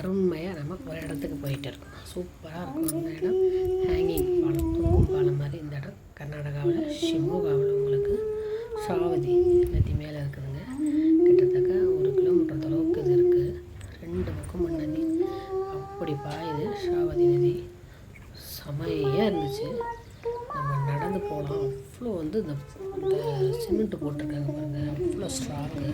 அருமையாக நம்ம ஒரு இடத்துக்கு போயிட்டு இருக்கோம். சூப்பராக இருக்கும் அந்த இடம். ஹேங்கிங் பாலம் தூங்கும் பாலம் மாதிரி இந்த இடம். கர்நாடகாவில் ஷிமோகாவில் உங்களுக்கு ஷாவதி நதி மேலே இருக்குதுங்க. கிட்டத்தட்ட ஒரு கிலோமீட்டர் தொலைவுக்கு இது இருக்குது ரெண்டு பக்கமும் நதி அப்படி பாயுது ஷாவதி நதி. செமையாக இருந்துச்சு. போனால் அவ்வளோ வந்து இந்த சிமெண்ட்டு சிமெண்ட் போட்டிருக்காங்க பாருங்க. அவ்வளோ ஸ்ட்ராங்கு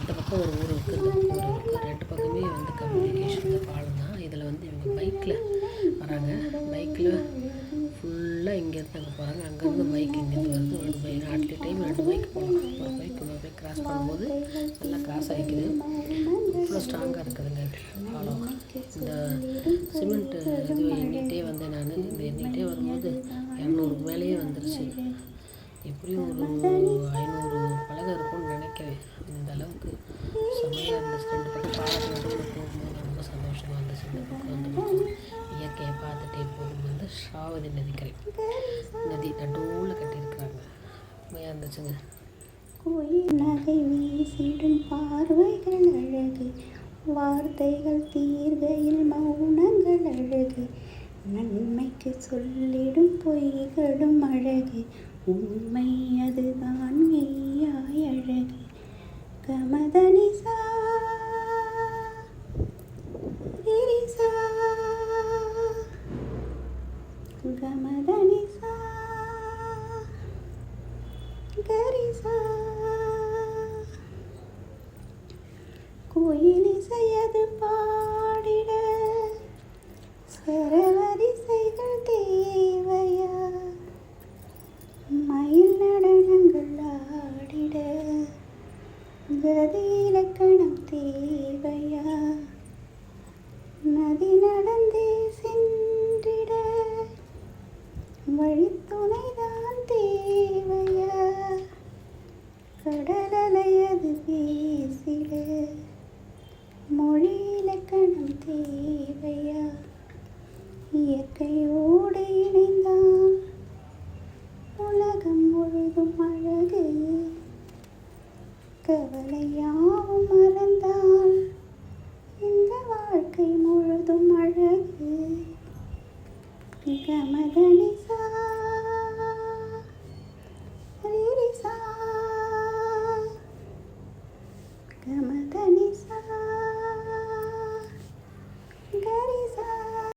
இந்த பக்கம் ஒரு ஊர் இருக்குது இந்த பக்கம் ஒரு இருக்குது ரெண்டு பக்கமே வந்து கம்யூனிகேஷன் இந்த பாலம் தான் இதில் வந்து இவங்க பைக்கில் வராங்க. பைக்கில் ஃபுல்லாக இங்கேருந்து அங்கே போகிறாங்க அங்கேருந்து பைக் இங்கேருந்து வருது. ரெண்டு பைக் நாட்டில் டைம் ரெண்டு பைக் போகலாம் ஒரு பைக் இன்னொரு பைக் கிராஸ் பண்ணும்போது நல்லா கிராஸ் ஆகிக்குது அவ்வளோ ஸ்ட்ராங்காக இருக்குதுங்க. பாலம். இந்த சிமெண்ட்டு இது எண்ணிக்கிட்டே வந்தேன் நான் இந்த எண்ணிக்கிட்டே வரும்போது மேலேயே வந்துருச்சு. எப்படியும் ஒரு ஐநூறு பலகை இருக்கும்னு நினைக்கிறேன். இந்த அளவுக்கு செம்மையாக இருந்துச்சு ரெண்டு பக்கம் பாலத்து நடுவில் போகும்போது ரொம்ப சந்தோஷமாக இருந்துச்சு. இந்த பக்கம் அந்த பக்கம் இயற்கையை பார்த்துட்டே போகும்போது ஷாவதி நதிக்கரை. நதி நடுவில் கட்டியிருக்கிறாங்க. செம்மையாக இருந்துச்சுங்க. குயில் நகை வீசிடும் பார்வைகள் அழகு. வார்த்தைகள் தீர்கையில் மௌனங்கள் அழகு. நன்மைக்கு சொல்லிடும் பொய்களும் அழகு. உண்மை அதுதான் மெய்யாய் அழகு. கமதனிசா கமதனிசா கரிசா. கோயிலிசையது பா நகரது இலக்கணம் தேவையா நதி நடந்தே சென்றிட வழித்துணைதான் தேவையா? கடலலையது பேசிட மொழி இலக்கணம் தேவையா இயற்கையோடு இணைந்தான் உலகம் முழுதும் அழகு. கவலையாவும் மறந்தால் இந்த வாழ்க்கை முழுதும் அழகு. கமதனிசா கமதனிசா